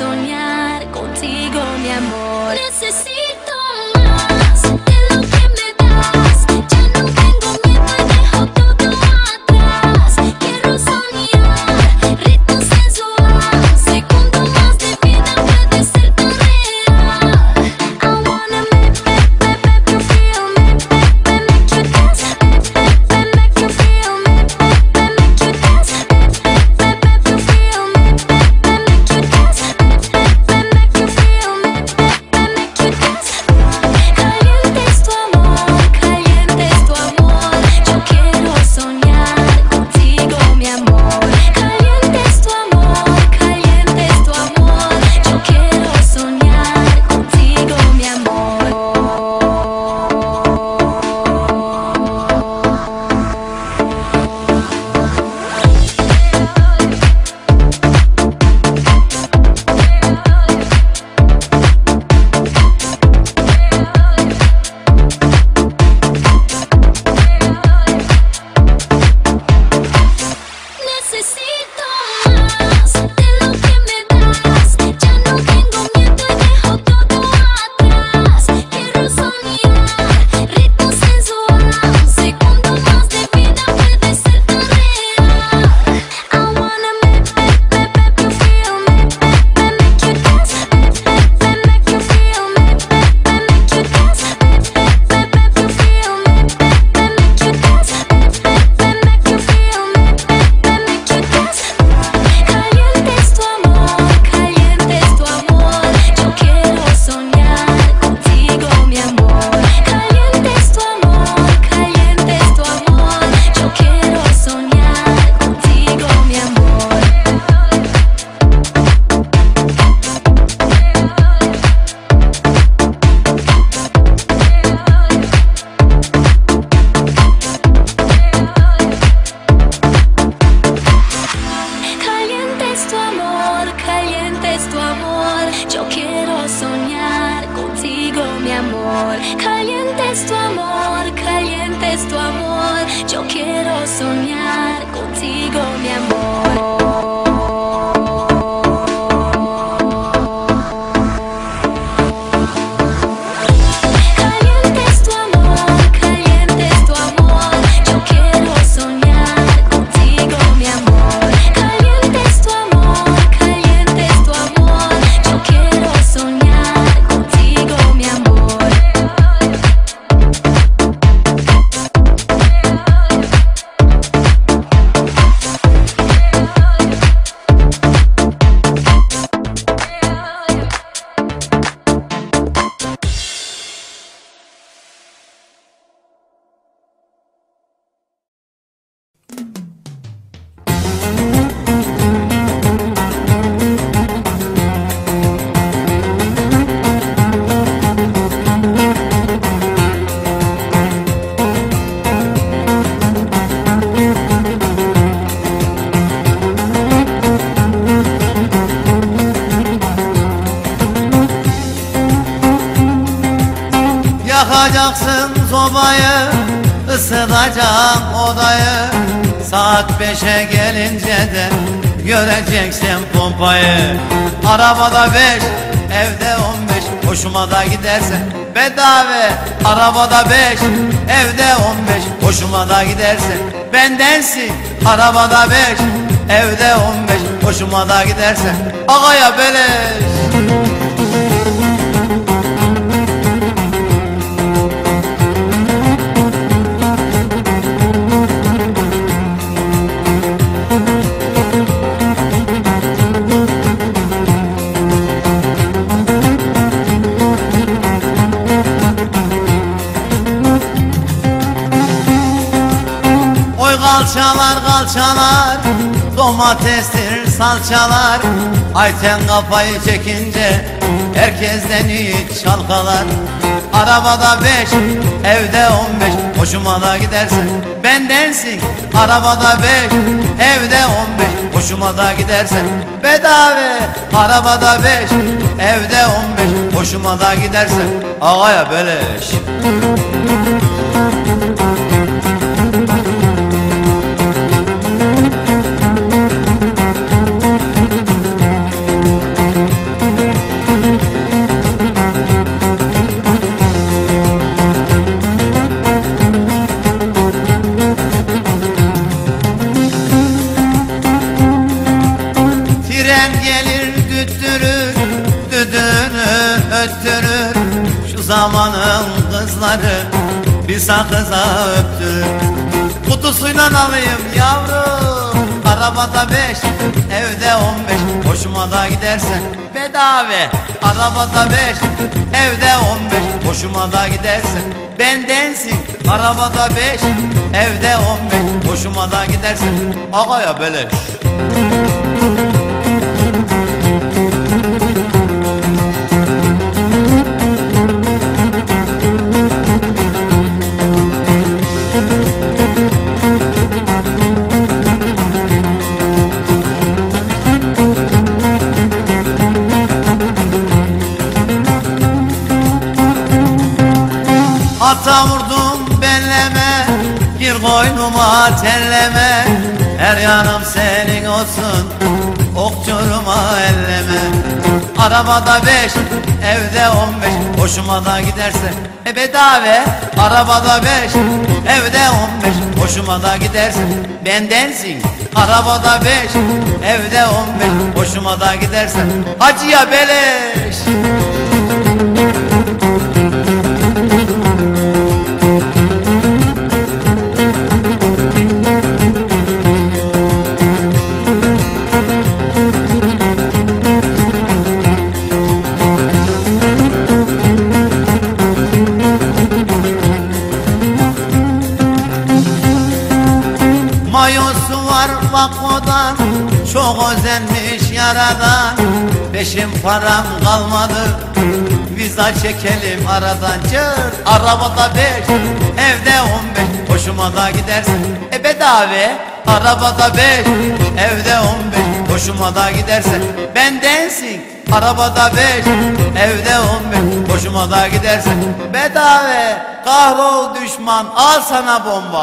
soñar contigo, mi amor. Necesito es tu amor, caliente es tu amor, yo quiero soñar. Yakacaksın sobayı ısıtacak odayı. Saat beşe gelince de göreceksin pompayı. Arabada beş evde on beş hoşuma da giderse Bedava. Arabada beş evde on beş hoşuma da giderse Bendensin. Arabada beş evde on beş hoşuma da giderse Ağaya beleş kalçalar kalçalar Domatestir salçalar. Ayten kafayı çekince Herkesten iyi çalkalar. Arabada beş Evde on beş Hoşuma da gidersen Bendensin Arabada beş Evde on beş Hoşuma da gidersen Bedava Arabada beş Evde on beş Hoşuma da gidersen Ağaya beleş kızları Bir sakıza öptürür Kutusuyla alayım yavrum Arabada beş, evde on beş. Hoşuma da gidersen bedava Arabada beş, evde on beş. Hoşuma da gidersen bendensin Arabada beş, evde on beş. Hoşuma da gidersen Ağaya beleş Gir koynuma telleme. Her yanım senin olsun Okçuruma elleme. Arabada beş Evde on beş Hoşuma da giderse E Arabada beş Evde on beş Hoşuma da giderse Bendensin. Arabada beş Evde on beş Hoşuma da giderse Hacıya beleş Mayosu var vakodan Çok özenmiş yaradan Beşim param kalmadı Viza çekelim aradan. Cır arabada beş Evde on beş Hoşuma da gidersin. E bedave Arabada beş Evde on beş Hoşuma da gidersen Bendensin Arabada beş Evde on beş Hoşuma da gidersen Bedave Kahrol düşman Al sana bomba